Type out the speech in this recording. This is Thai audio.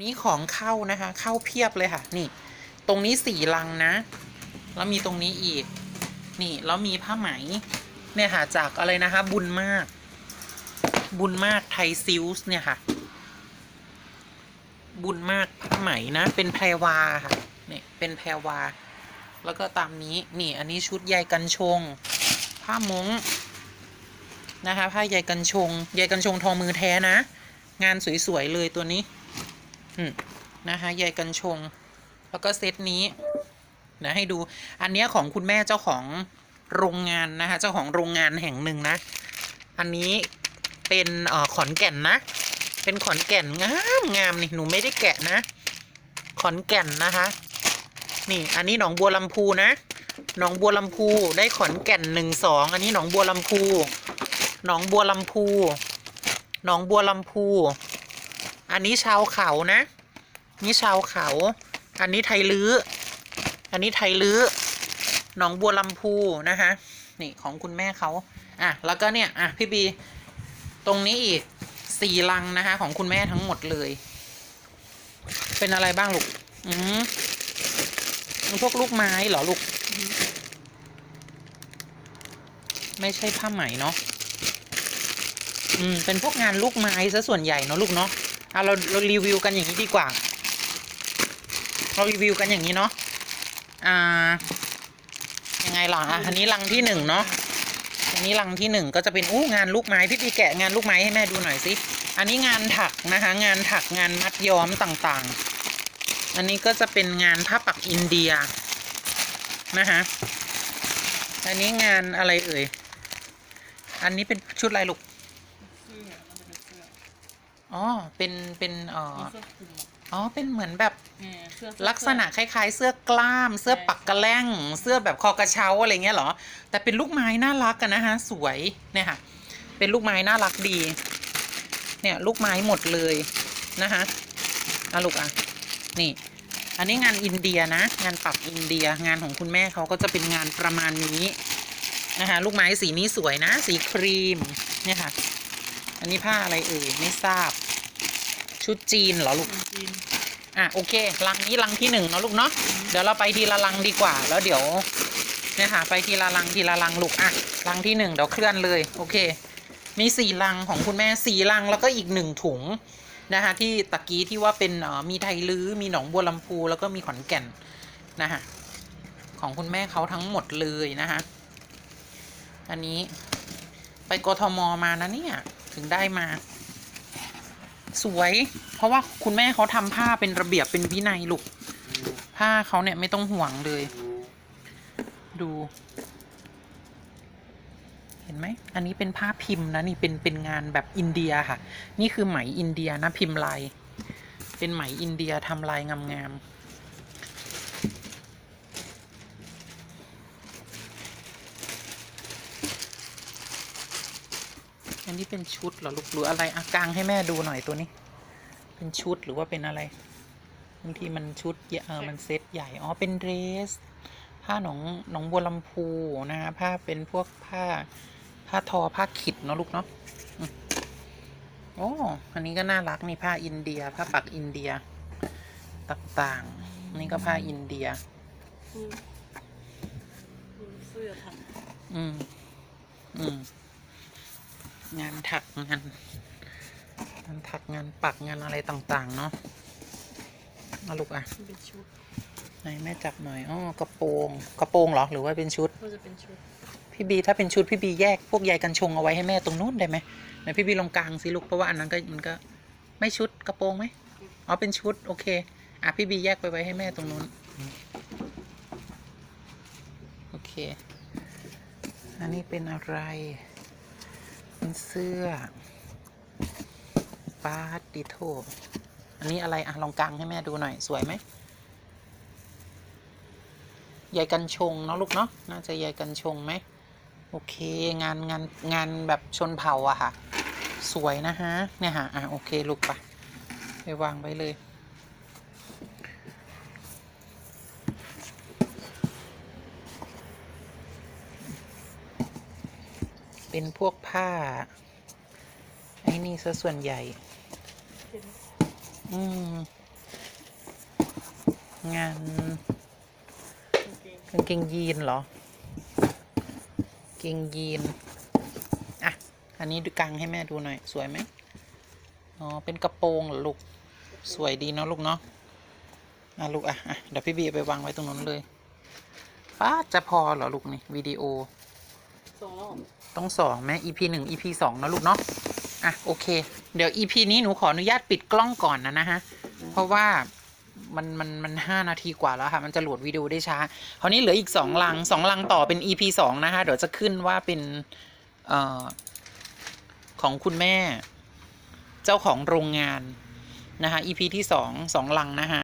นี่ของเข้านะคะ เข้าเพียบเลยค่ะ นี่ ตรงนี้สี่ลังนะ แล้วมีตรงนี้อีก นี่แล้วมีผ้าไหม เนี่ยค่ะ จากอะไรนะคะ บุญมาก บุญมากไทยซิลส์เนี่ยค่ะ บุญมากผ้าไหมนะ เป็นแพรวาค่ะเนี่ยเป็นแพรวา แล้วก็ตามนี้ นี่อันนี้ชุดใยกันชง ผ้ามงนะคะผ้าใยกันชง ใยกันชงทอมือแท้นะ งานสวยๆเลยตัวนี้ นะคะใยกันชง แล้วก็เซตนี้นะให้ดูอันนี้ของคุณแม่เจ้าของโรงงานนะคะ เจ้าของโรงงานแห่งหนึ่งนะ อันนี้เป็นอ่อขอนแก่นนะ เป็นขอนแก่นงามงามนี่หนูไม่ได้แกะนะ ขอนแก่นนะคะ นี่อันนี้หนองบัวลำพูนะหนองบัวลำพูได้ขอนแก่นหนึ่งสองอันนี้หนองบัวลำพูหนองบัวลำพูหนองบัวลำพู อันนี้ชาวเขานะ นี่ชาวเขา อันนี้ไทยลื้อ อันนี้ไทยลื้อ หนองบัวลำพูนะคะนี่ของคุณแม่เขาอะแล้วก็เนี่ยอะพี่บี ตรงนี้อีกสี่ลังนะคะของคุณแม่ทั้งหมดเลย เป็นอะไรบ้างลูก อืมพวกลูกไม้เหรอลูก ไม่ใช่ผ้าไหมเนาะ อืม เป็นพวกงานลูกไม้ซะส่วนใหญ่เนาะลูกเนาะ อะเราเรารีวิวกันอย่างนี้ดีกว่า เรารีวิวกันอย่างนี้เนาะอ่ายังไงล่ะอะอันนี้ลังที่หนึ่งเนาะอันนี้ลังที่หนึ่งก็จะเป็นอู้งานลูกไม้พี่ปีแกะงานลูกไม้ให้แม่ดูหน่อยสิอันนี้งานถักนะคะ งานถักงานมัดย้อมต่างๆ อันนี้ก็จะเป็นงานผ้าปักอินเดียนะคะอันนี้งานอะไรเอ่ย อันนี้เป็นชุดอะไรลูก อ๋อ เป็น เป็นเอ่อเสื้อคลุมอะอ๋อ เป็นเหมือนแบบเออเสื้อลักษณะคล้าย ๆ เสื้อกล้าม เสื้อปักกระแล้งเสื้อแบบคอกระเช้าอะไรเงี้ยเหรอ แต่เป็นลูกไม้น่ารักกันนะคะสวย เนี่ยค่ะ เป็นลูกไม้น่ารักดี เนี่ยลูกไม้หมดเลยนะคะอะลูกอะ นี่ อันนี้งานอินเดียนะ งานปักอินเดีย งานของคุณแม่เขาก็จะเป็นงานประมาณนี้นะคะ ลูกไม้สีนี้สวยนะ สีครีม เนี่ยค่ะ อันนี้ผ้าอะไรเอ่ยไม่ทราบ ชุดจีนเหรอลูกคนจีนอะโอเคลังนี้ลังที่หนึ่งเนาะลูกเนาะเดี๋ยวเราไปทีละลังดีกว่า แล้วเดี๋ยวเนี่ยค่ะไปทีละลังทีละลังลูกอะลังที่หนึ่งเดี๋ยวเคลื่อนเลย โอเค มีสี่ลังของคุณแม่สี่ลังแล้วก็อีกหนึ่งถุงนะคะที่ตะกี้ที่ว่าเป็นเอ่อมีไทยลื้อมีหนองบัวลำพูแล้วก็มีขอนแก่นนะคะของคุณแม่เขาทั้งหมดเลยนะคะอันนี้ไปกทมมานะเนี่ย ถึงได้มา สวย เพราะว่าคุณแม่เขาทำผ้าเป็นระเบียบเป็นวินัยลูก ผ้าเขาเนี่ยไม่ต้องห่วงเลย ดู เห็นไหม อันนี้เป็นผ้าพิมพ์นะนี่เป็นเป็นงานแบบอินเดียค่ะ นี่คือไหมอินเดียนะพิมพ์ลาย เป็นไหมอินเดียทำลายงามๆ อันนี้เป็นชุดเหรอลูกหรืออะไรอากางให้แม่ดูหน่อยตัวนี้ เป็นชุดหรือว่าเป็นอะไรบางทีมันชุดใหญ่เออมันเซตใหญ่อ๋อเป็นเดรส ผ้าหนองหนองบัวลำพูนะคะผ้าเป็นพวกผ้าผ้าทอผ้าขิดเนาะลูกเนาะอืมโอ้อันนี้ก็น่ารักนี่ผ้าอินเดีย ผ้าปักอินเดียต่างๆนี่ก็ผ้าอินเดียคือคือเสื้อถักอืมอืม งานถักงานงานถักงานปักงานอะไรต่าง ๆ เนาะเอาลูกอะมันเป็นชุดไหนแม่จับหน่อยอ๋อกระโปรงกระโปรงเหรอหรือว่าเป็นชุดก็จะเป็นชุดพี่บีถ้าเป็นชุดพี่บีแยกพวกใยกันชงเอาไว้ให้แม่ตรงนู้นได้ไหมไหนพี่บีลงกลางสิลูกเพราะว่าอันนั้นก็มันก็ไม่ชุดกระโปรงไหมอ๋อเป็นชุดโอเคอะพี่บีแยกไปไว้ให้แม่ตรงนู้นโอเค อันนี้เป็นอะไรเป็ นเสื้อปาดิโทอันนี้อะไรอะลองกางให้แม่ดูหน่อย สวยไหมใยกันชงเนาะลูกเนาะ น่าจะใยกันชงไหม โอเค งานงานงานแบบชนเผ่าอะค่ะ สวยนะฮะ เนี่ยฮะ อะโอเคลูกไปไปวางไว้เลย เป็นพวกผ้า ไอ้นี่ซะส่วนใหญ่ อืม งานกางเกงยีนเหรอ เกงยีน อะ อันนี้ดูกางให้แม่ดูหน่อย สวยไหมอ๋อ เป็นกระโปรงเหรอลูก สวยดีเนาะลูกเนาะ อะลูกอะอะเดี๋ยวพี่บีไปวางไว้ตรงนั้นเลยป้าจะพอเหรอลูกนี่วิดีโอสองรอบ ต้องสองไหม EP หนึ่ง EP สองนะลูกเนาะอะโอเค เดี๋ยว EP นี้หนูขออนุญาตปิดกล้องก่อนนะนะฮะ เพราะว่ามันมันมันห้านาทีกว่าแล้วค่ะ มันจะโหลดวิดีโอได้ช้าคราวนี้เหลืออีกสองลังสองลังต่อเป็น EP สองนะคะเดี๋ยวจะขึ้นว่าเป็นเอ่อของคุณแม่ เจ้าของโรงงานนะคะ EP ที่สองสองลังนะคะ